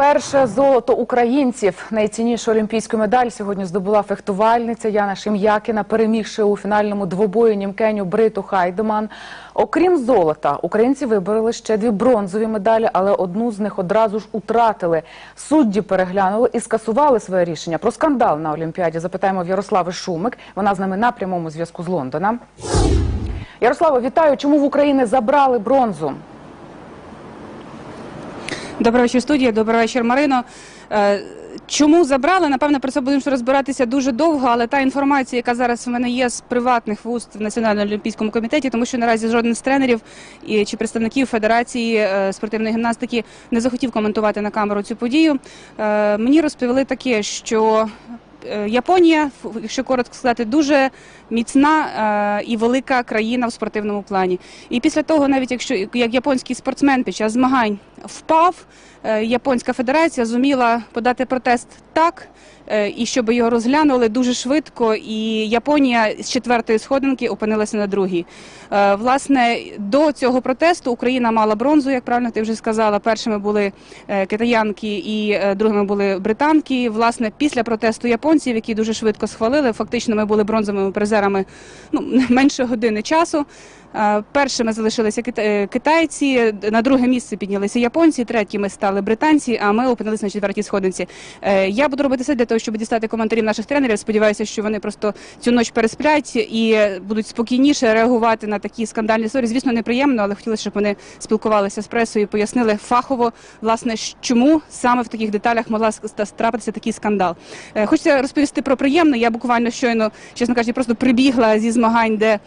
Вперше золото українців. Найціннішу олімпійську медаль сьогодні здобула фехтувальниця Яна Шем'якіна, перемігши у фінальному двобої німкеню Бриту Хайдеман. Окрім золота, українці вибороли ще дві бронзові медалі, але одну з них одразу ж утратили. Судді переглянули і скасували своє рішення. Про скандал на Олімпіаді запитаємо в Ярослави Шумик. Вона з нами на прямому зв'язку з Лондона. Ярослава, вітаю. Чому в Україні забрали бронзу? Добрий вечір, студія. Добрий вечір, Марино. Е, Чому забрали? Напевно, про це будемо розбиратися дуже довго, але та інформація, яка зараз в мене є з приватних вуст в Національному олімпійському комітеті, тому що наразі жоден з тренерів і чи представників Федерації е, спортивної гімнастики не захотів коментувати на камеру цю подію. Е, Мені розповіли таке, що Японія, якщо коротко сказати, дуже міцна е, і велика країна в спортивному плані. І після того, навіть якщо як японський спортсмен під час змагань впав, е, японська федерація зуміла подати протест так, е, і щоб його розглянули дуже швидко. І Японія з четвертої сходинки опинилася на другій. Е, Власне, до цього протесту Україна мала бронзу, як правильно ти вже сказала. Першими були е, китаянки і е, другими були британки. Власне, після протесту японців, які дуже швидко схвалили, фактично ми були бронзовими призерами ну, менше години часу. Першими залишилися е, китайці, на друге місце піднялися японці, третіми стали британці, а ми опинилися на четвертій сходинці. Е, Я буду робити все для того, щоб дістати коментарів наших тренерів. Сподіваюся, що вони просто цю ніч пересплять і будуть спокійніше реагувати на такі скандальні історії. Звісно, неприємно, але хотілося, щоб вони спілкувалися з пресою, і пояснили фахово, власне, чому саме в таких деталях могла трапитися такий скандал. Е, Хочеться розповісти про приємне. Я буквально щойно, чесно кажучи, просто прибігла зі змагань, де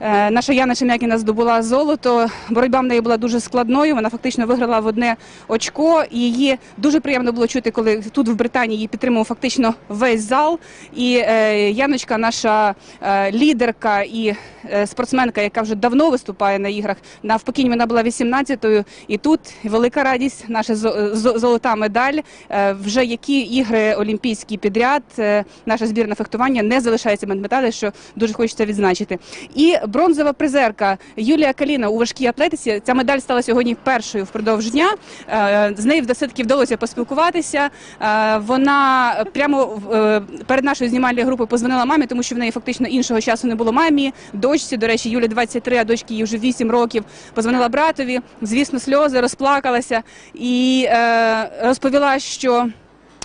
Наша Яна Шем'якіна здобула золото. Боротьба в неї була дуже складною. Вона фактично виграла в одне очко. Її дуже приємно було чути, коли тут в Британії її підтримував фактично весь зал. І е, Яночка, наша е, лідерка і е, спортсменка, яка вже давно виступає на іграх. Навпаки, вона була 18-ю. І тут велика радість, наша зо- зо- золота медаль. Е, вже які ігри олімпійські підряд, е, наша збірна фехтування не залишається медалі, що дуже хочеться відзначити. І бронзова призерка Юлія Каліна у важкій атлетиці. Ця медаль стала сьогодні першою впродовж дня. Е, З нею все таки вдалося поспілкуватися. Е, Вона прямо е, перед нашою знімальною групою позвонила мамі, тому що в неї фактично іншого часу не було мамі. Дочці, до речі, Юлі 23, а дочці їй вже 8 років. Позвонила братові. Звісно, сльози розплакалася і розповіла, що.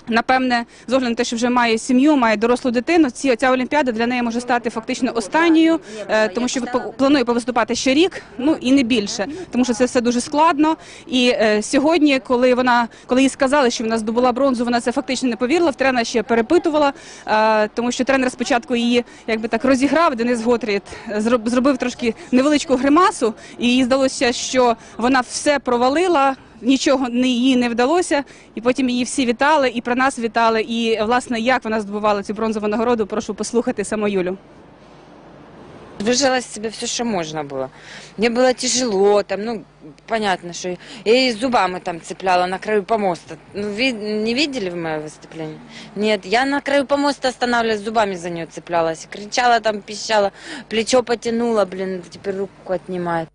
Напевне, з огляду на те, що вже має сім'ю, має дорослу дитину. Ці ця олімпіада для неї може стати фактично останньою, е, тому що планує повиступати ще рік, ну і не більше, тому що це все дуже складно. І е, сьогодні, коли вона коли їй сказали, що вона здобула бронзу, вона це фактично не повірила. В тренера ще перепитувала, е, тому що тренер спочатку її якби так розіграв. Денис Готріт зроб- зробив трошки невеличку гримасу, і їй здалося, що вона все провалила нічого не їй не вдалося, і потім її всі вітали, і про нас вітали. І власне, як вона здобувала цю бронзову нагороду, прошу послухати саму Юлю. Выжила из себя все, что можно было. Мне было тяжело, там, ну, понятно, что я и зубами там цепляла на краю помоста. Ну, ви- не видели вы мое выступление? Нет, я на краю помоста останавливалась, зубами за нее цеплялась. Кричала там, пищала, плечо потянула, блин, теперь руку отнимает.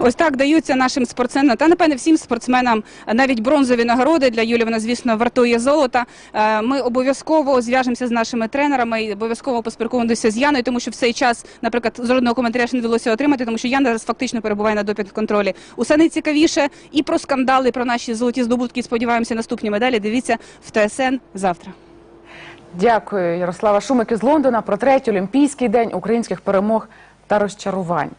Ось так даються нашим спортсменам та напевне всім спортсменам навіть бронзові нагороди для Юлі. Вона звісно вартує золота. Е, Ми обов'язково зв'яжемося з нашими тренерами і обов'язково поспілкуємося з Яною, тому що в цей час, наприклад, жодного коментаря ще не вдалося отримати, тому що Яна зараз фактично перебуває на допінг контролі. Усе найцікавіше і про скандали, і про наші золоті здобутки. Сподіваємося, наступні медалі. Дивіться в ТСН завтра. Дякую, Ярослава Шумик із Лондона про третій олімпійський день українських перемог та розчарувань.